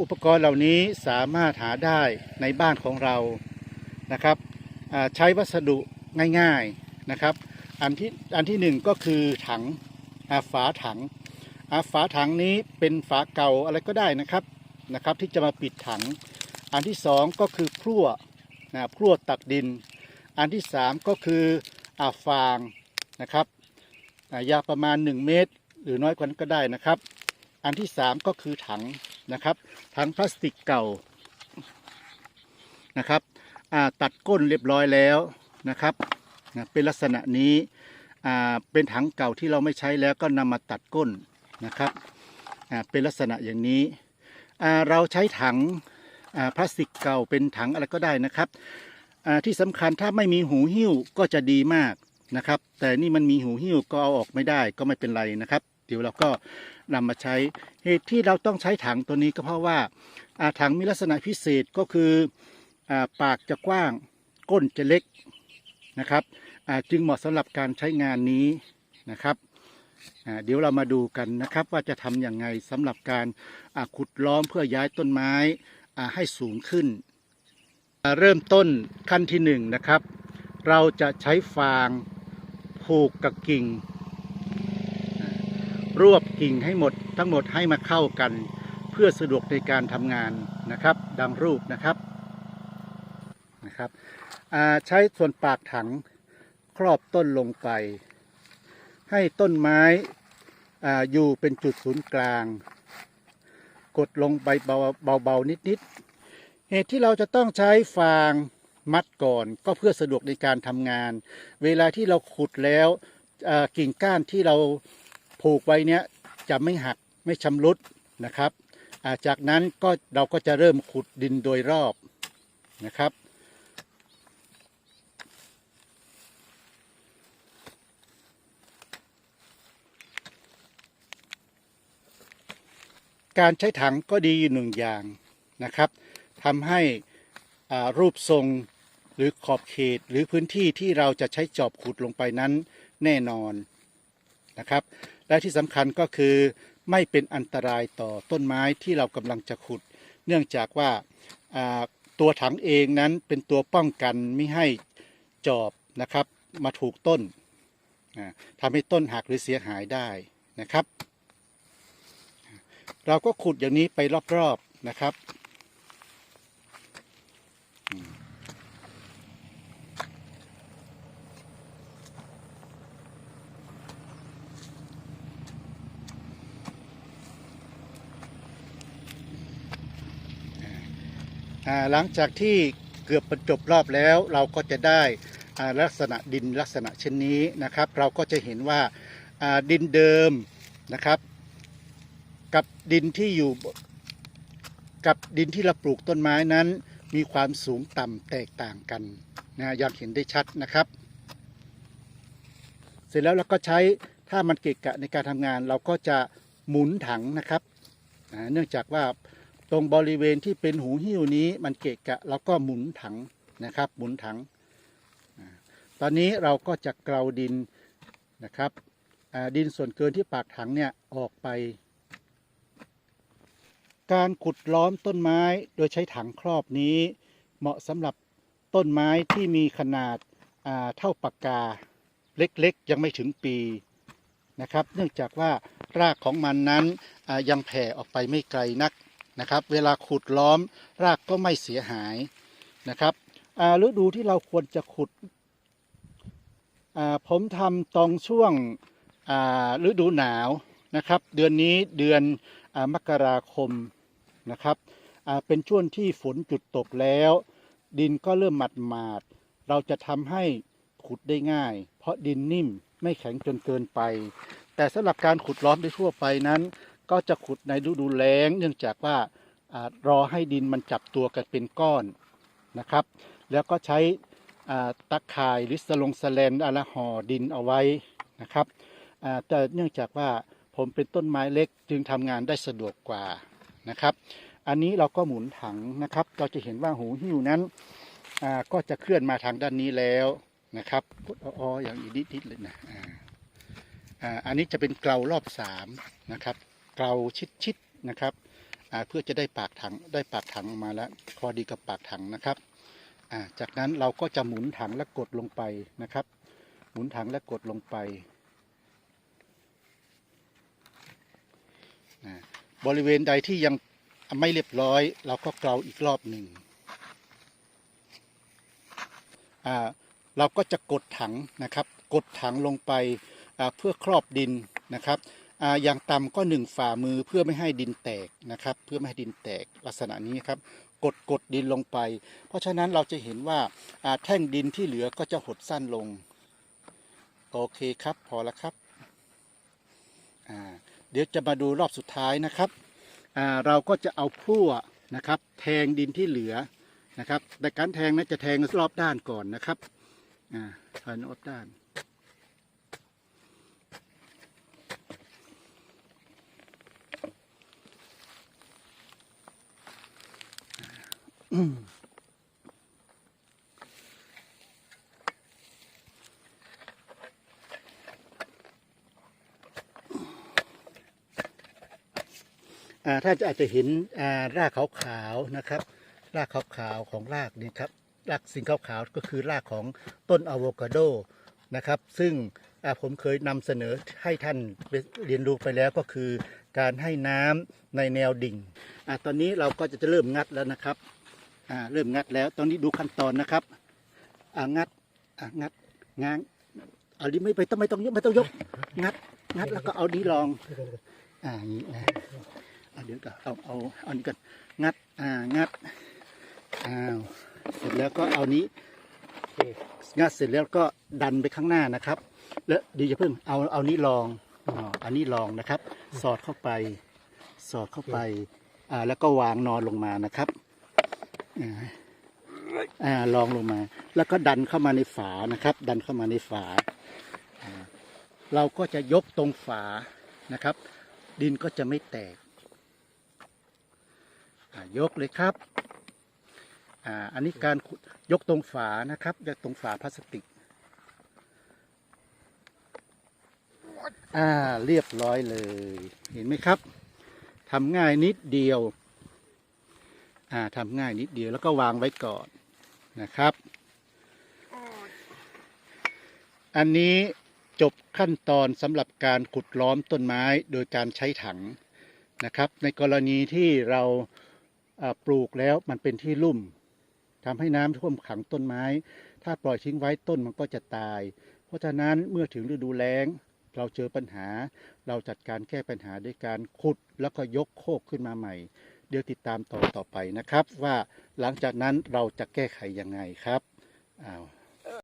อุปกรณ์เหล่านี้สามารถหาได้ในบ้านของเรานะครับใช้วัสดุง่ายๆนะครับอันที่อันที่หนึ่งก็คือถังฝาถังฝาถังนี้เป็นฝาเก่าอะไรก็ได้นะครับนะครับที่จะมาปิดถัง อันที่สองก็คือพลั่วนะพลั่วตักดิน อันที่สามก็คืออาฟางนะครับยาวประมาณ 1 เมตร หรือน้อยกว่านั้นก็ได้นะครับ อันที่สามก็คือถัง นะครับถังพลาสติกเก่านะครับตัดก้นเรียบร้อยแล้วนะครับนะเป็นลักษณะนี้เป็นถังเก่าที่เราไม่ใช้แล้วก็นำมาตัดก้นนะครับเป็นลักษณะอย่างนี้เราใช้ถังพลาสติกเก่าเป็นถังอะไรก็ได้นะครับที่สำคัญถ้าไม่มีหูหิ้วก็จะดีมากนะครับ แต่นี่มันมีหูหิ้วก็เอาออกไม่ได้ก็ไม่เป็นไรนะครับ เดี๋ยวเราก็ นำมาใช้ เหตุที่เราต้องใช้ถังตัวนี้ก็เพราะว่าถังมีลักษณะพิเศษก็คืออปากจะกว้างก้นจะเล็กนะครับจึงเหมาะสำหรับการใช้งานนี้นะครับเดี๋ยวเรามาดูกันนะครับว่าจะทำอย่างไงสำหรับการาขุดล้อมเพื่อย้ายต้นไม้ให้สูงขึ้น เริ่มต้นขั้นที่หนึ่งนะครับ เราจะใช้ฟางผูกกับกิ่ง รวบกิ่งให้หมดทั้งหมดให้มาเข้ากัน เพื่อสะดวกในการทำงานนะครับดังรูปนะครับนะครับใช้ส่วนปากถังครอบต้นลงไป ให้ต้นไม้ออยู่เป็นจุดศูนย์กลาง กดลงไปเบาๆนิดๆเหตุที่เราจะต้องใช้ฟางมัดก่อนก็เพื่อสะดวกในการทำงาน เวลาที่เราขุดแล้วกิ่งก้านที่เรา ผูกไว้เนี้ยจะไม่หักไม่ชำรุดนะครับาจากนั้นก็เราก็จะเริ่มขุดดินโดยรอบนะครับ การใช้ถังก็ดีอยู่หนึ่งอย่างนะครับทำให้อ่ารูปทรงหรือขอบเขตหรือพื้นที่ที่เราจะใช้จอบขุดลงไปนั้นแน่นอนนะครับ และที่สำคัญก็คือไม่เป็นอันตรายต่อต้นไม้ที่เรากำลังจะขุด เนื่องจากว่าตัวถังเองนั้นเป็นตัวป้องกันไม่ให้จอบนะครับมาถูกต้นอ่าทำให้ต้นหักหรือเสียหายได้นะครับ เราก็ขุดอย่างนี้ไปรอบๆนะครับ หลังจากที่เกือบประจบรอบแล้วเราก็จะได้ลักษณะดินลักษณะเช่นนี้นะครับ เราก็จะเห็นว่าดินเดิมนะครับ กับดินที่อยู่กับดินที่เราปลูกต้นไม้นั้น มีความสูงต่ำแตกต่างกันนะอย่างเห็นได้ชัดนะครับ เสร็จแล้วเราก็ใช้ถ้ามันเกะกะในการทำงาน เราก็จะหมุนถังนะครับ เนื่องจากว่า รงบริเวณที่เป็นหูหิ้วนี้มันเกะกะเราก็หมุนถังนะครับ หมุนถัง ตอนนี้เราก็จะเกลาดินนะครับดินส่วนเกินที่ปากถังเนี่ยออกไป การขุดล้อมต้นไม้โดยใช้ถังครอบนี้ เหมาะสำหรับต้นไม้ที่มีขนาดาเท่าปากกาเล็กๆ ยังไม่ถึงปีนะครับ เนื่องจากว่ารากของมันนั้นยังแผ่ออกไปไม่ไกลนัก นะครับ เวลาขุดล้อมรากก็ไม่เสียหายนะครับฤดูที่เราควรจะขุด ผมทำตรงช่วงฤดูหนาวนะครับ เดือนนี้เดือนอมกราคมนะครับเป็นช่วงที่ฝนจุดตกแล้ว ดินก็เริ่มหมัดหมาดๆเราจะทำให้ขุดได้ง่าย เพราะดินนิ่มไม่แข็งจนเกินไป แต่สำหรับการขุดล้อมโดยทั่วไปนั้น ก็จะขุดในฤดูแล้ง เนื่องจากว่ารอให้ดินมันจับตัวกันเป็นก้อนนะครับ แล้วก็ใช้ตะข่ายหรือสลงสแลนอะไรห่อดินเอาไว้นะครับแต่เนื่องจากว่าผมเป็นต้นไม้เล็กจึงทำงานได้สะดวกกว่านะครับ อันนี้เราก็หมุนถังนะครับเราจะเห็นว่าหูหิ้วนั้นก็จะเคลื่อนมาทางด้านนี้แล้วนะครับอ๋ออย่างอีกนิดๆเลยนะอ,อันนี้จะเป็นเกลารอบสามนะครับ เกลาชิดๆนะครับเพื่อจะได้ปากถังได้ปากถังออกมาแล้วพอดีกับปากถังนะครับจากนั้นเราก็จะหมุนถังและกดลงไปนะครับ หมุนถังและกดลงไป บริเวณใดที่ยังไม่เรียบร้อย เราก็เกลาอีกรอบหนึ่งเราก็จะกดถังนะครับ กดถังลงไปเพื่อครอบดินนะครับ อย่างต่ำก็หนึ่งฝ่ามือเพื่อไม่ให้ดินแตกนะครับ เพื่อไม่ให้ดินแตกลักษณะนี้ครับกดกดดินลงไป เพราะฉะนั้นเราจะเห็นว่าแท่งดินที่เหลือก็จะหดสั้นลง โอเคครับพอแล้วครับเดี๋ยวจะมาดูรอบสุดท้ายนะครับเราก็จะเอาพลั่วนะครับ แทงดินที่เหลือนะครับแต่การแทงนั้นจะแทงรอบด้านก่อนนะครับอ่าแทงรอบด้าน ถ้าจะอาจจะเห็นรากขาวๆนะครับ รากขาวๆของรากนี่ครับ รากสิ่งขาวๆก็คือรากของต้นอะโวคาโดนะครับ ซึ่งผมเคยนำเสนอให้ท่านเรียนรู้ไปแล้วก็คือการให้น้ำในแนวดิ่งอตอนนี้เราก็จะเริ่มงัดแล้วนะครับ อ่าเริ่มงัดแล้วตอนนี้ดูขั้นตอนนะครับอ่างัดอ่างัดง้างเอาดิไม่ไปต้องไม่ต้องยกไม่ต้องยก งัด งัดแล้วก็เอานี้ลอง อ่าอย่างนี้นะเดี๋ยวก่อนเอาเอาเอานี้ก่อนงัดอ่างัดอ้าวเสร็จแล้วก็เอานี้งัดเสร็จแล้วก็ดันไปข้างหน้านะครับ แล้วเดียวจะเพิ่งเอาเอานี้ลองอ๋ออันนี้ลองนะครับ สอดเข้าไป สอดเข้าไปอ่าแล้วก็วางนอนลงมานะครับ อ่าลองลงมา แล้วก็ดันเข้ามาในฝานะครับ ดันเข้ามาในฝา เราก็จะยกตรงฝานะครับ ดินก็จะไม่แตกยกเลยครับอ่าอันนี้การยกตรงฝานะครับยกตรงฝาพลาสติกอ่าเรียบร้อยเลย เห็นไหมครับทำง่ายนิดเดียว อ่าทำง่ายนิดเดียวแล้วก็วางไว้ก่อนนะครับ อันนี้จบขั้นตอนสำหรับการขุดล้อมต้นไม้โดยการใช้ถังนะครับ ในกรณีที่เราาปลูกแล้วมันเป็นที่ลุ่มทำให้น้ำท่วมขังต้นไม้ ถ้าปล่อยทิ้งไว้ต้นมันก็จะตาย เพราะฉะนั้นเมื่อถึงฤดูแล้ง เราเจอปัญหา เราจัดการแก้ปัญหาด้วยการขุดแล้วก็ยกโคกขึ้นมาใหม่ ดี๋ยวติดตามต่อต่อไปนะครับ ว่าหลังจากนั้นเราจะแก้ไขยังไงครับอ้าว